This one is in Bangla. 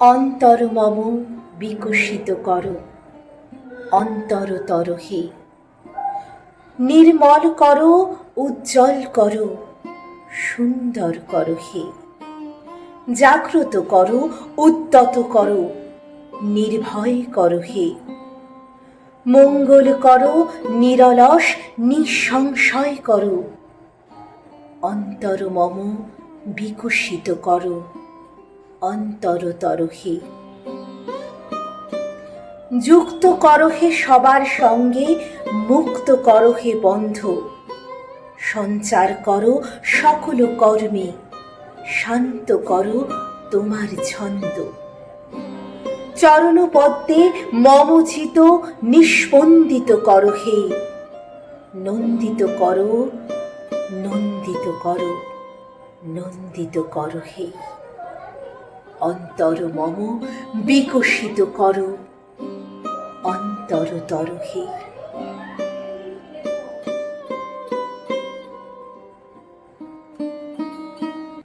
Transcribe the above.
অন্তর মম বিকশিত কর। অন্তরতর হে। নির্মল কর, উজ্জ্বল কর, সুন্দর করো হে। জাগ্রত কর, উদ্যত কর, নির্ভয় করো হে। মঙ্গল করো, নিরলস, নিঃসংশয় করো। অন্তর মম বিকশিত করো। অন্তরতর হে যুক্ত করহে সবার সঙ্গে, মুক্ত করহে বন্ধ। সঞ্চার করো সকল কর্মে, শান্ত করো তোমার ছন্দ। চরণপদ্মে মমচিত, নিষ্পন্দিত করো হে নন্দিত করো নন্দিত করো নন্দিত করো হে অন্তর মম বিকশিত কর। অন্তরতর হে